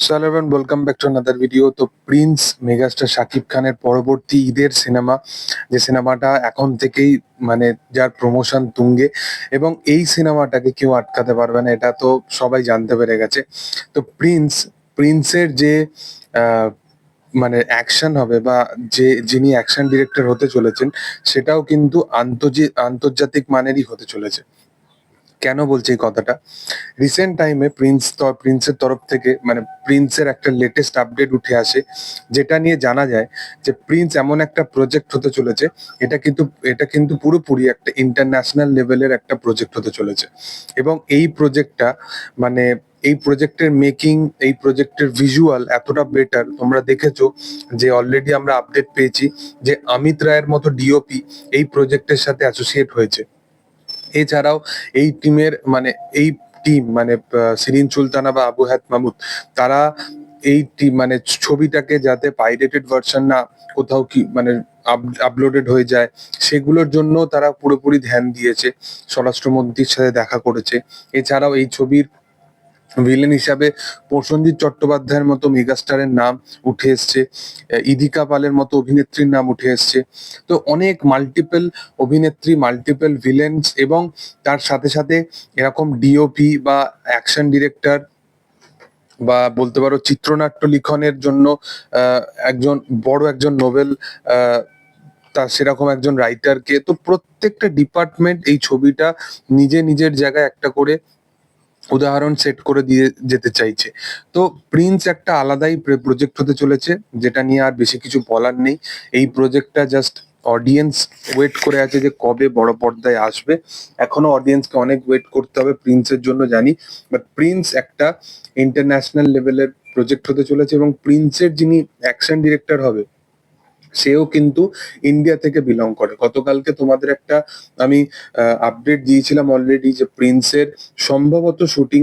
Welcome back to another video তো Prince megastar Shakib খানের পরবর্তী ঈদের সিনেমা, যে সিনেমাটা এখন থেকেই মানে যার প্রমোশন তুঙ্গে, এবং এই সিনেমাটাকে কেউ আটকাতে পারবে না, এটা তো সবাই জানতে পেরে গেছে। তো প্রিন্স প্রিন্সের যে মানে অ্যাকশন হবে বা যে, যিনি অ্যাকশন ডিরেক্টর হতে চলেছেন, সেটাও কিন্তু আন্তর্জি- আন্তর্জাতিক মানেরই হতে চলেছে। কেন বলছি এই কথাটা? রিসেন্ট টাইমে প্রিন্স প্রিন্সের তরফ থেকে মানে প্রিন্সের একটা লেটেস্ট আপডেট উঠে আসে, যেটা নিয়ে জানা যায় যে প্রিন্স এমন একটা প্রজেক্ট হতে চলেছে, এটা কিন্তু এটা কিন্তু পুরোপুরি একটা ইন্টারন্যাশনাল লেভেলের একটা প্রজেক্ট হতে চলেছে। এবং এই প্রজেক্টটা মানে এই প্রজেক্টের মেকিং এই প্রজেক্টের ভিজুয়াল এতটা বেটার তোমরা দেখেছ যে অলরেডি আমরা আপডেট পেয়েছি যে অমিত রায়ের মতো ডিওপি এই প্রজেক্টের সাথে অ্যাসোসিয়েট হয়েছে। এছাড়াও এই টিমের মানে এই টিম মানে সিরিন সুলতানা বা আবু হাত মাহমুদ তারা এই টিম মানে ছবিটাকে যাতে পাইরেটেড ভার্সন না কোথাও কি মানে আপলোডেড হয়ে যায়, সেগুলোর জন্য তারা পুরোপুরি ধ্যান দিয়েছে। স্বরাষ্ট্রমন্ত্রীর সাথে দেখা করেছে। এছাড়াও এই ছবির ভিলেন হিসাবে প্রসেনজিৎ চট্টোপাধ্যায়ের মতো মেগাস্টারের নাম উঠে এসছে ইদিকা পালের মতো অভিনেত্রীর নাম উঠে এসছে। তো অনেক মাল্টিপল অভিনেত্রী মাল্টিপল ভিলেন্স এবং তার সাথে সাথে এরকম ডিওপি বা অ্যাকশন ডিরেক্টর বা বলতে পারো চিত্রনাট্য লিখনের জন্য একজন বড় একজন নোবেল তার সেরকম একজন রাইটারকে তো প্রত্যেকটা ডিপার্টমেন্ট এই ছবিটা নিজে নিজের জায়গায় একটা করে উদাহরণ সেট করে দিয়ে যেতে চাইছে। তো প্রিন্স একটা আলাদাই প্রজেক্ট হতে চলেছে, যেটা নিয়ে আর বেশি কিছু বলার নেই। এই প্রজেক্টটা জাস্ট অডিয়েন্স ওয়েট করে আছে যে কবে বড় পর্দায় আসবে। এখনও অডিয়েন্সকে অনেক ওয়েট করতে হবে প্রিন্সের জন্য, জানি। বাট প্রিন্স একটা ইন্টারন্যাশনাল লেভেলের প্রজেক্ট হতে চলেছে এবং প্রিন্সের যিনি অ্যাকশন ডিরেক্টর হবে সেও কিন্তু ইন্ডিয়া থেকে বিলং করে। গতকালকে তোমাদের একটা আমি আপডেট দিয়েছিলাম অলরেডি যে প্রিন্সের সম্ভবত শুটিং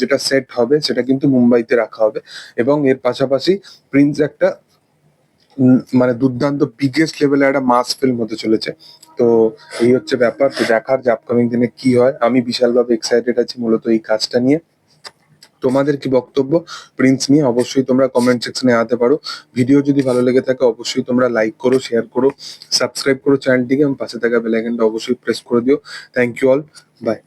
যেটা সেট হবে সেটা কিন্তু মুম্বাইতে রাখা হবে এবং এর পাশাপাশি প্রিন্স একটা মানে দুর্দান্ত বিগেস্ট লেভেলের একটা মাস ফিল্ম হতে চলেছে। তো এই হচ্ছে ব্যাপার, তো দেখার যে আপকামিং দিনে কি হয়, আমি বিশালভাবে এক্সাইটেড আছি মূলত এই কাজটা নিয়ে। তোমাদের কি বক্তব্য? প্রিন্স নিয়ে অবশ্যই তোমরা কমেন্ট সেকশনে আনতে পারো। ভিডিও যদি ভালো লেগে থাকে, অবশ্যই তোমরা লাইক করো শেয়ার করো সাবস্ক্রাইব করো চ্যানেলটিকে এবং পাশে থাকা বেলাইকনটা অবশ্যই প্রেস করে দিও। Thank you all by